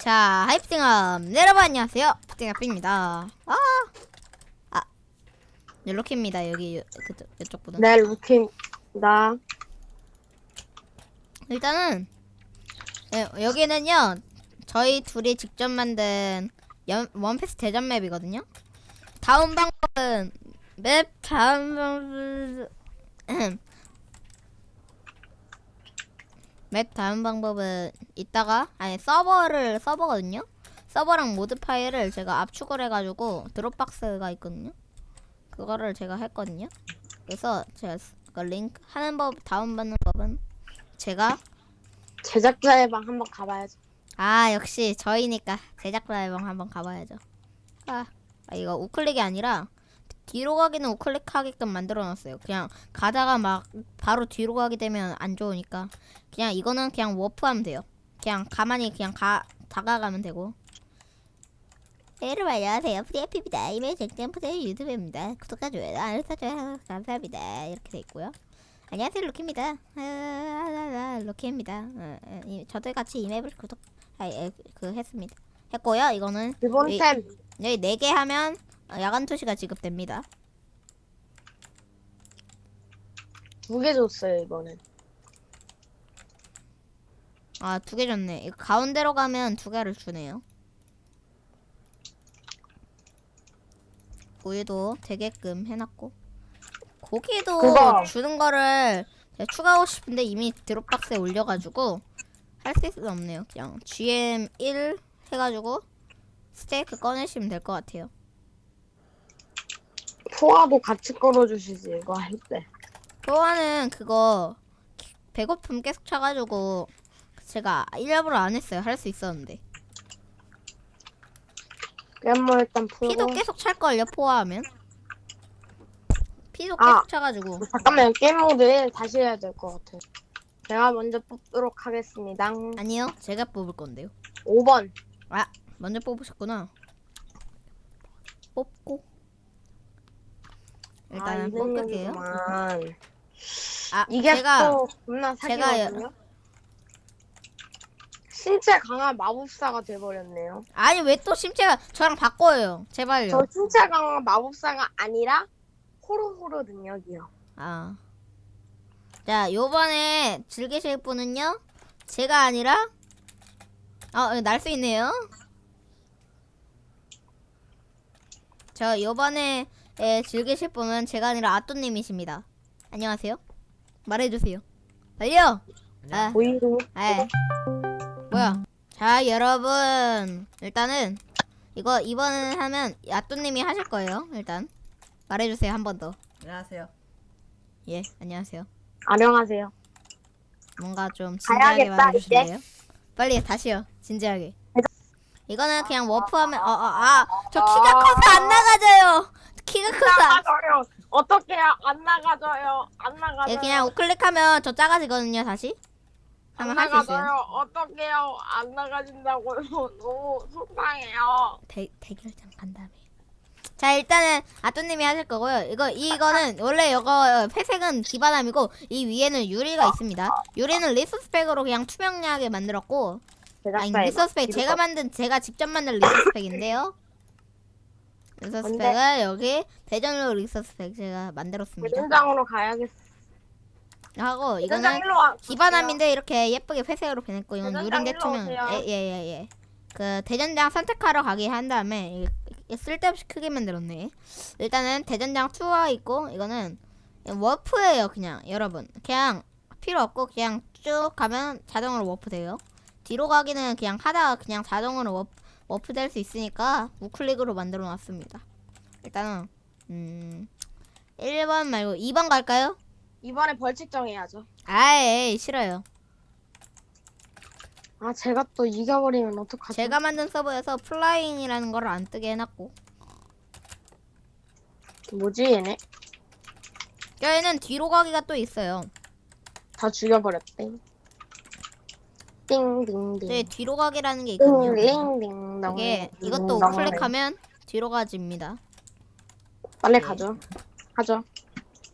자, 하이프팅업. 네, 여러분 안녕하세요. 푸팅업입니다. 아, 아, 이렇게입니다. 여기 요- 그쪽 이쪽 분은. 네, 루키입니다. 일단은 예, 여기는요 저희 둘이 직접 만든 연, 원피스 대전 맵이거든요. 다음 방법은 맵 다음 방법 맵 다음 방법은 이따가 아니 서버를 서버거든요. 서버랑 모드 파일을 제가 압축을 해가지고 드롭박스가 있거든요. 그거를 제가 했거든요. 그래서 제가 그 링크 하는 법 다운 받는 법은 제가 제작자의 방 한번 가봐야죠. 아 역시 저희니까 제작자 방 한번 가봐야죠. 아, 아, 이거 우클릭이 아니라 뒤로 가기는 우클릭하게끔 만들어놨어요. 그냥 가다가 막 바로 뒤로 가게 되면 안 좋으니까 그냥 이거는 그냥 워프하면 돼요. 그냥 가만히 그냥 가 다가가면 되고. 네, 여러분 안녕하세요. 프리에피입니다. 이메일 쟁점프의 유튜브입니다. 구독과 좋아요 알려줘요. 감사합니다. 이렇게 돼 있고요. 안녕하세요 루키입니다. 아, 아, 아, 루키입니다. 저도 같이 이 맵을 구독 아, 예, 그 했습니다. 했고요. 이거는 기본 이- 템. 여기 4개 하면 어, 야간 투시가 지급됩니다. 두 개 줬어요, 이거는. 아, 두 개 줬네. 이거 가운데로 가면 두 개를 주네요. 우유도 되게끔 해놨고 고기도 그거. 주는 거를 제가 추가하고 싶은데 이미 드롭박스에 올려가지고 할 수 없네요. 그냥 GM1 해가지고 스테이크 꺼내시면 될 것 같아요. 포화도 같이 걸어주시지, 이거 할 때. 교환은 그거 배고픔 계속 차가지고 제가 일부러 안 했어요. 할 수 있었는데 깻모 일단 풀고. 피도 계속 찰걸요 포화하면 피도 아. 계속 차가지고 잠깐만요, 게임 모드 1 다시 해야 될 것 같아요. 제가 먼저 뽑도록 하겠습니다. 아니요 제가 뽑을 건데요. 5번. 아 먼저 뽑으셨구나. 뽑고 일단은 아, 뽑을게요. 아 이게 제가 또 겁나 사기거든요. 신체 강한 마법사가 돼버렸네요. 아니 왜 또 심체가 저랑 바꿔요. 제발요. 저 신체 강한 마법사가 아니라 호로호로 능력이요. 아. 자, 요번에 즐기실 분은요. 제가 아니라 어, 날수 있네요. 저 요번에 에, 즐기실 분은 제가 아니라 아또님이십니다. 안녕하세요. 말해주세요. 빨리요. 아, 보이로. 에. 뭐야? 자, 여러분 일단은 이거 이번에 하면 아또님이 하실 거예요. 일단 말해주세요 한 번 더. 안녕하세요. 예, 안녕하세요. 안녕하세요. 뭔가 좀 진지하게 가야겠다, 말해주실래요? 빨리 다시요. 진지하게. 이거는 그냥 워프하면 어어아저 키가 커서 안 나가져요. 키가 커서 나가져요. 어떻게 안 나가져요? 안 나가져요. 예, 그냥 우클릭하면 저 작아지거든요. 다시 안 하면 할수 있어요. 나가져요. 어떡해요? 안 나가진다고요. 너무 속상해요. 대 대결장 간 다음에. 자 일단은 아또님이 하실 거고요. 이거 이거는 원래 이거 회색은 기반함이고 이 위에는 유리가 있습니다. 유리는 리소스팩으로 그냥 투명하게 만들었고 아니 리소스팩 제가 만든 제가 직접 만든 리소스팩인데요. 리소스팩을 여기 대전으로 리소스팩 제가 만들었습니다. 대전장으로 가야겠어. 하고 이거는. 기반함인데 이렇게 예쁘게 회색으로 변했고 이건 일로 투명. 예예예 예, 예. 그 대전장 선택하러 가게 한 다음에 쓸데없이 크게 만들었네. 일단은 대전장 투어 있고 이거는 워프예요 그냥 여러분 그냥 필요 없고 그냥 쭉 가면 자동으로 워프 돼요. 뒤로 가기는 그냥 하다가 그냥 자동으로 워프, 워프 될 수 있으니까 우클릭으로 만들어 놨습니다. 일단은 음 1번 말고 2번 갈까요? 이번에 벌칙 정해야죠. 아예 싫어요. 아 제가 또 이겨버리면 어떡하죠? 제가 만든 서버에서 플라잉이라는 걸 안 뜨게 해놨고 뭐지 얘네? 여기는 뒤로 가기가 또 있어요. 다 죽여버렸대. 네, 띵띵띵. 뒤로 가기라는 게 있거든요. 띵띵띵. 이게 이것도 클릭하면 뒤로 가집니다. 빨리 네. 가죠. 가죠.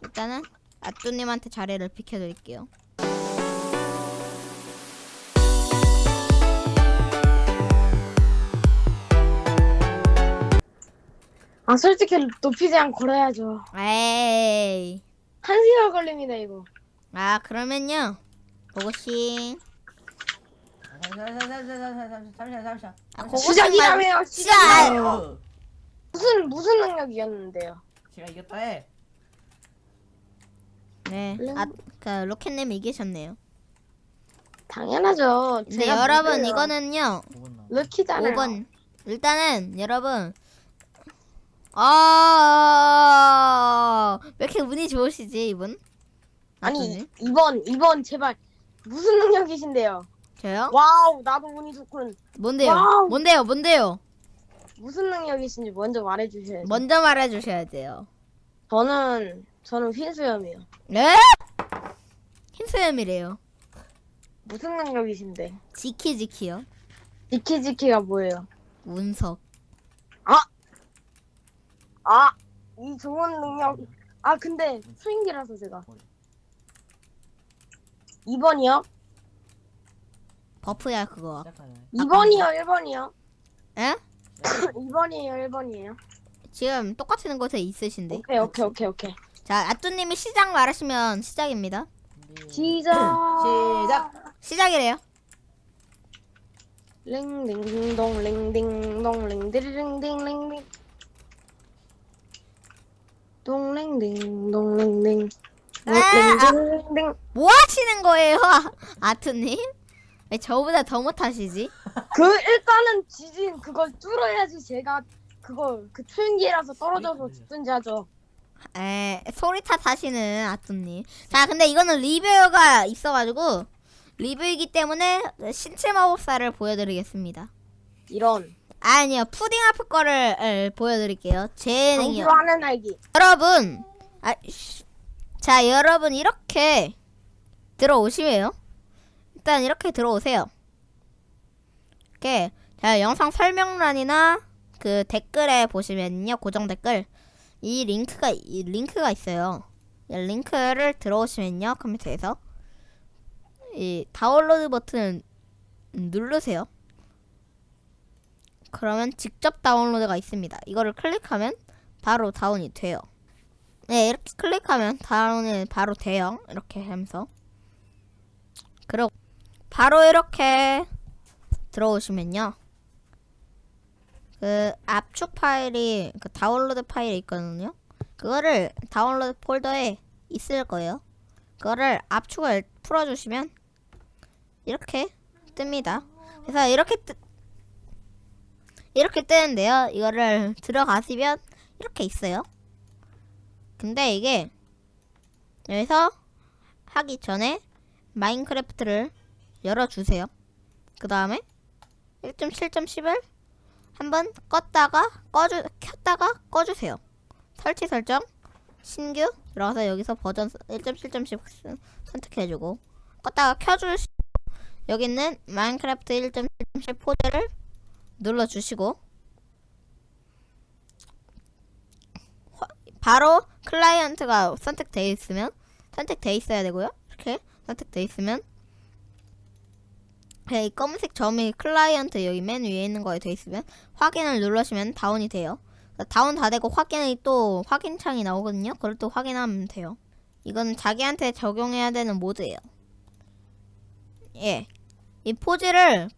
일단은 아뚜님한테 자리를 비켜드릴게요. 아 솔직히 높이지 않고 걸어야죠. 에이. 한 시간 걸립니다 이거. 아 그러면요. 보고싱. 잠시만 잠시만 아, 시작이라며요. 어, 무슨 무슨 능력이었는데요? 제가 이겼다 해 네. 아, 그 로켓님 이기셨네요. 당연하죠. 근데 제가 여러분 누구예요? 이거는요. 럭키잖아요. 5번. 일단은 여러분 아, 왜 이렇게 운이 좋으시지, 이분? 아니? 2번 2번 제발 무슨 능력이신데요? 저요? 와우 나도 운이 좋군. 뭔데요? 와우. 뭔데요? 뭔데요? 무슨 능력이신지 먼저 말해주셔야죠. 먼저 말해 주셔야 돼요. 저는 저는 흰수염이요. 네? 흰수염이래요. 무슨 능력이신데? 지키지키요. 지키지키가 뭐예요? 운석. 아, 이 좋은 능력. 아, 근데 수인기라서 제가. 2번이요? 버프야 그거. 시작하네 2번이요, 1번이요? 에? 2번이에요, 1번이에요? 지금 똑같은 곳에 있으신데. 오케이, 오케이, 오케이, 오케이. 자, 아뚜님이 시작 말하시면 시작입니다. 시작. 시작 아, 시작이래요. 링딩동 링딩동 링디링딩 동링딩동 링딩 아, 아. 링딩 뭐 하시는 거예요, 아뚜님? 왜 저보다 더 못하시지? 그 일단은 지진 그걸 뚫어야지 제가 그거 그 초인기라서 떨어져서 죽든지 하죠. 에 소리 탓하시는 아뚜님. 자, 근데 이거는 리뷰가 있어가지고 리뷰이기 때문에 신체 마법사를 보여드리겠습니다. 이런 아니요, 푸딩 아프 거를 에, 보여드릴게요. 제 능력. 강수로 하는 날기. 여러분, 아, 씨. 자, 여러분 이렇게 들어오시면요. 일단 이렇게 들어오세요. 이렇게 자 영상 설명란이나 그 댓글에 보시면요, 고정 댓글 이 링크가 이 링크가 있어요. 이 링크를 들어오시면요, 컴퓨터에서 이 다운로드 버튼 누르세요. 그러면 직접 다운로드가 있습니다. 이거를 클릭하면 바로 다운이 돼요. 네, 이렇게 클릭하면 다운이 바로 돼요. 이렇게 하면서. 그리고 바로 이렇게 들어오시면요. 그 압축 파일이 그 다운로드 파일이 있거든요. 그거를 다운로드 폴더에 있을 거예요. 그거를 압축을 풀어주시면 이렇게 뜹니다. 그래서 이렇게 뜨 이렇게 뜨는데요. 이거를 들어가시면 이렇게 있어요. 근데 이게 여기서 하기 전에 마인크래프트를 열어주세요. 그 다음에 1.7.10을 한번 껐다가 꺼주 켰다가 꺼주세요. 설치 설정 신규 들어가서 여기서 버전 1.7.10 선택해주고 껐다가 켜주시고 여기 있는 마인크래프트 1.7.10 포즈를 눌러주시고 바로 클라이언트가 선택되어 있으면 선택되어 있어야 되고요. 이렇게 선택되어 있으면 네, 이 검은색 점이 클라이언트 여기 맨 위에 있는 거에 돼 있으면 확인을 누르시면 다운이 돼요. 다운 다 되고 확인이 또 확인 창이 나오거든요. 그걸 또 확인하면 돼요. 이건 자기한테 적용해야 되는 모드예요. 예. 이 포즈를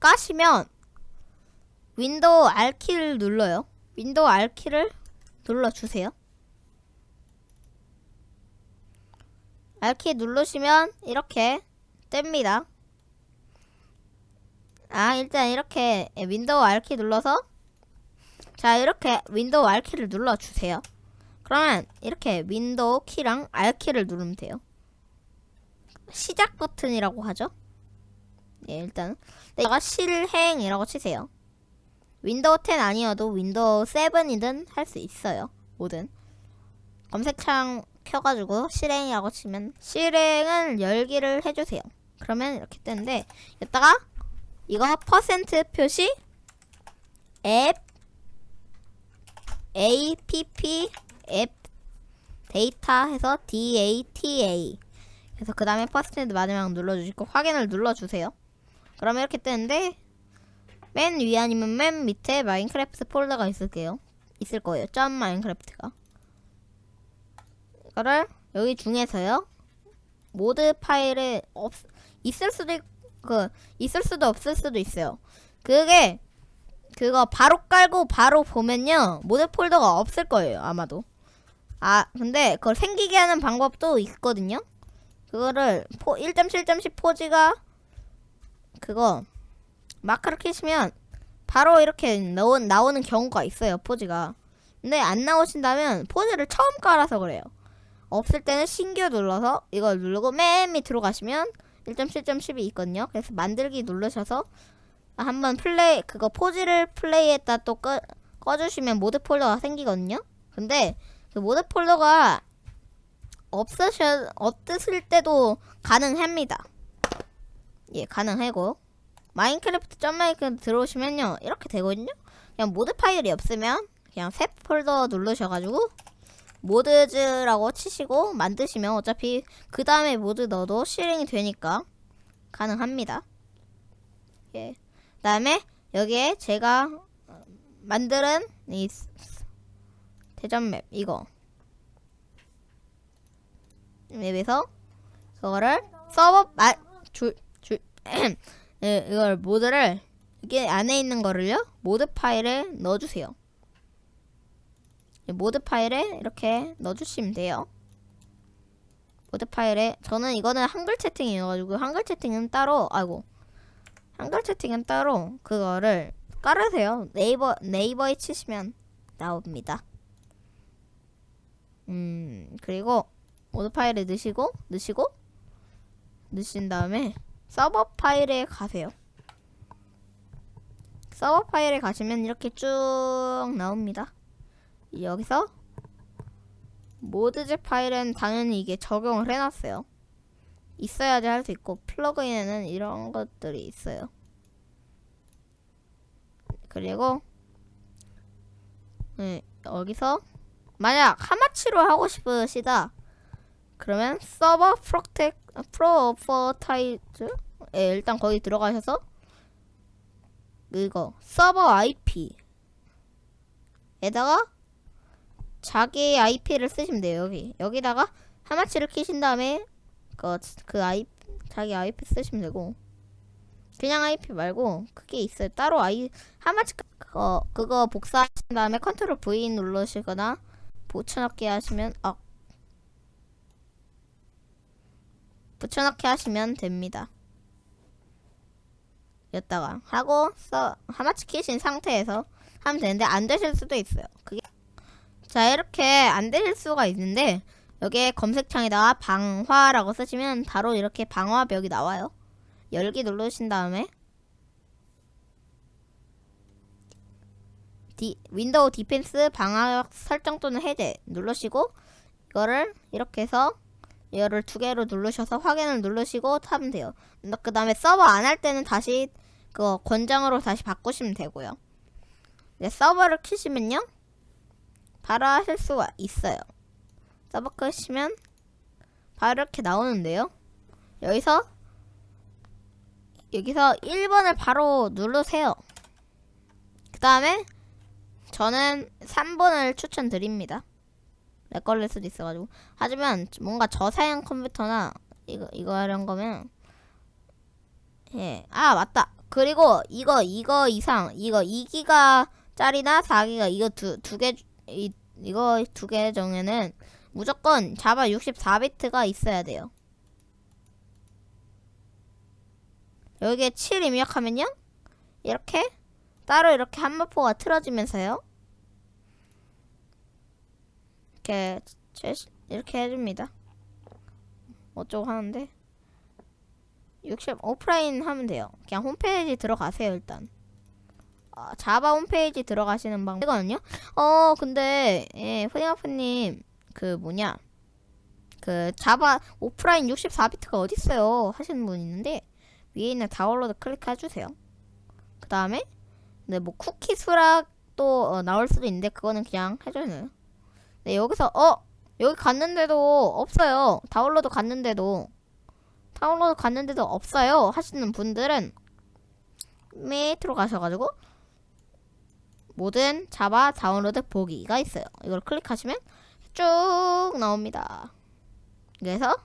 까시면 윈도우 R키를 눌러요. 윈도우 R키를 눌러주세요. R키 누르시면 이렇게 뜹니다. 아 일단 이렇게 윈도우 R키 눌러서 자 이렇게 윈도우 R키를 눌러주세요. 그러면 이렇게 윈도우 키랑 R키를 누르면 돼요. 시작 버튼이라고 하죠. 예 일단 내가 실행이라고 치세요. 윈도우 10 아니어도 윈도우 7이든 할 수 있어요. 뭐든. 검색창 켜가지고 실행이라고 치면 실행은 열기를 해주세요. 그러면 이렇게 뜨는데 여기다가 이거 퍼센트 표시 앱 app 앱 데이터 해서 data 그래서 그 다음에 퍼센트 마지막 눌러주시고 확인을 눌러주세요. 그러면 이렇게 뜨는데 맨 위에 아니면 맨 밑에 마인크래프트 폴더가 있을게요. 있을 거예요. 점 마인크래프트가. 이거를 여기 중에서요. 모드 파일에 없 있을 수도 있, 그 있을 수도 없을 수도 있어요. 그게 그거 바로 깔고 바로 보면요. 모드 폴더가 없을 거예요. 아마도. 아, 근데 그걸 생기게 하는 방법도 있거든요. 그거를 포1.7.10 포지가 그거 마크를 키시면 바로 이렇게 나오, 나오는 경우가 있어요. 포지가. 근데 안 나오신다면 포즈를 처음 깔아서 그래요. 없을 때는 신규 눌러서 이걸 누르고 맨 밑으로 가시면 1.7.10이 있거든요. 그래서 만들기 누르셔서 한번 플레이 그거 포즈를 플레이했다 또 꺼, 꺼주시면 모드 폴더가 생기거든요. 근데 그 모드 폴더가 없으셔 없으실 때도 가능합니다. 예, 가능하고 마인크래프트 점 마이크래프트 들어오시면요 이렇게 되거든요. 그냥 모드 파일이 없으면 그냥 새 폴더 누르셔가지고 모드즈라고 치시고 만드시면 어차피 그 다음에 모드 넣어도 실행이 되니까 가능합니다. 예. 그 다음에 여기에 제가 만드는 이 대전 맵 이거 맵에서 그거를 서버 말줄줄 예, 이걸 모드를 이게 안에 있는 거를요 모드 파일에 넣어주세요. 이 모드 파일에 이렇게 넣어주시면 돼요. 모드 파일에 저는 이거는 한글 채팅이어가지고 한글 채팅은 따로 아이고 한글 채팅은 따로 그거를 깔으세요. 네이버 네이버에 치시면 나옵니다. 음 그리고 모드 파일에 넣으시고 넣으시고 넣으신 다음에 서버 파일에 가세요. 서버 파일에 가시면 이렇게 쭉 나옵니다. 여기서 모드즈 파일은 당연히 이게 적용을 해놨어요. 있어야지 할 수 있고 플러그인에는 이런 것들이 있어요. 그리고 네, 여기서 만약 하마치로 하고 싶으시다 그러면 서버 프로텍 프로퍼타이즈 예, 일단 거기 들어가셔서 이거 서버 IP 에다가 자기 IP를 쓰시면 돼요 여기. 여기다가 하마치를 키신 다음에 그, 그 아이 자기 IP 쓰시면 되고. 그냥 IP 말고 그게 있어요. 따로 아이 하마치 그거 그거 복사하신 다음에 컨트롤 V 누르시거나 붙여넣기 하시면 아. 붙여넣기 하시면 됩니다. 여다가 하고 써 하마치 키신 상태에서 하면 되는데 안 되실 수도 있어요. 그게 자 이렇게 안 되실 수가 있는데 여기에 검색창에다가 방화라고 쓰시면 바로 이렇게 방화벽이 나와요. 열기 누르신 다음에 디, 윈도우 디펜스 방화 설정 또는 해제 누르시고 이거를 이렇게 해서 이거를 두 개로 누르셔서 확인을 누르시고 하면 돼요. 그 다음에 서버 안 할 때는 다시 그거 권장으로 다시 바꾸시면 되고요. 이제 서버를 키시면요. 바로 하실 수가 있어요. 서버 끄시면 바로 이렇게 나오는데요. 여기서 여기서 1번을 바로 누르세요. 그 다음에 저는 3번을 추천드립니다. 내 걸릴 수도 있어가지고. 하지만 뭔가 저사양 컴퓨터나 이거 이거 하려는 거면 예. 아 맞다. 그리고 이거 이거 이상 이거 2기가 짜리나 4기가 이거 두 두 개 이 이거 두 개 중에는 무조건 자바 64비트가 있어야 돼요. 여기에 7 입력하면요. 이렇게 따로 이렇게 한마포가 틀어지면서요. 이렇게 이렇게 해줍니다. 어쩌고 하는데 60 오프라인 하면 돼요. 그냥 홈페이지 들어가세요 일단. 아, 자바 홈페이지 들어가시는 방법이거든요. 어 근데 예, 프리아프님 그 뭐냐 그 자바 오프라인 64비트가 어딨어요 하시는 분 있는데 위에 있는 다운로드 클릭해 주세요. 그 다음에 네 뭐 쿠키 수락도 어, 나올 수도 있는데 그거는 그냥 해줘요. 네 여기서 어 여기 갔는데도 없어요. 다운로드 갔는데도 다운로드 갔는데도 없어요 하시는 분들은 밑으로 가셔가지고 모든 자바 다운로드 보기가 있어요. 이걸 클릭하시면 쭉 나옵니다. 그래서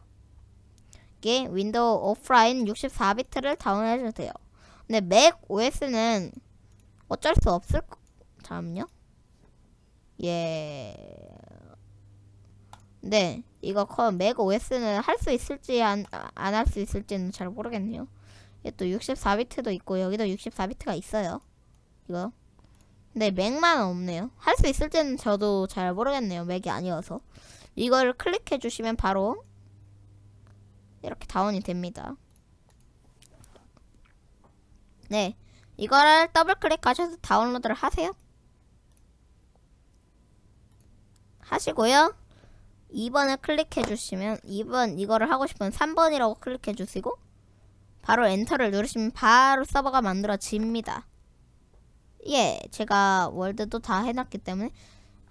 이게 윈도우 오프라인 64비트를 다운해 주세요. 근데 맥 OS는 어쩔 수 없을 거. 잠깐만요. 예. 네, 이거 커- 맥 OS는 할 수 있을지 안 안 할 수 있을지는 잘 모르겠네요. 이게 또 64비트도 있고 여기도 64비트가 있어요. 이거. 근데 맥만 없네요. 할 수 있을지는 저도 잘 모르겠네요. 맥이 아니어서. 이걸 클릭해 주시면 바로 이렇게 다운이 됩니다. 네. 이거를 더블 클릭하셔서 다운로드를 하세요. 하시고요. 2번을 클릭해 주시면 2번 이거를 하고 싶으면 3번이라고 클릭해 주시고 바로 엔터를 누르시면 바로 서버가 만들어집니다. 예, 제가 월드도 다 해놨기 때문에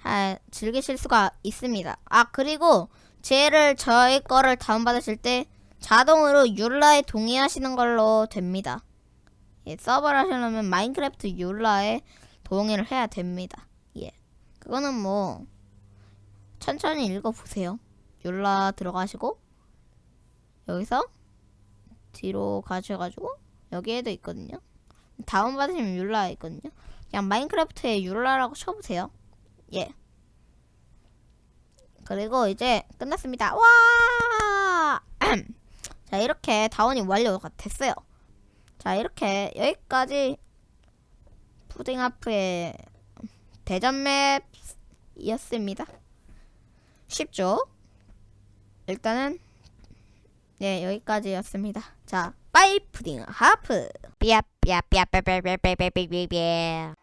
아, 즐기실 수가 있습니다. 아 그리고 쟤를 저희 거를 다운받으실 때 자동으로 율라에 동의하시는 걸로 됩니다. 예, 서버를 하시려면 마인크래프트 율라에 동의를 해야 됩니다. 예, 그거는 뭐 천천히 읽어보세요. 율라 들어가시고 여기서 뒤로 가셔가지고 여기에도 있거든요. 다운받으시면 율라 있거든요. 그냥 마인크래프트에 율라라고 쳐보세요. 예. 그리고 이제 끝났습니다. 와! 자 이렇게 다운이 완료가 됐어요. 자 이렇게 여기까지 푸딩아프의 대전 맵이었습니다. 쉽죠? 일단은 네 여기까지였습니다. 자 빠이 푸딩 하프. 삐아삐아삐아삐아삐아삐아삐아삐아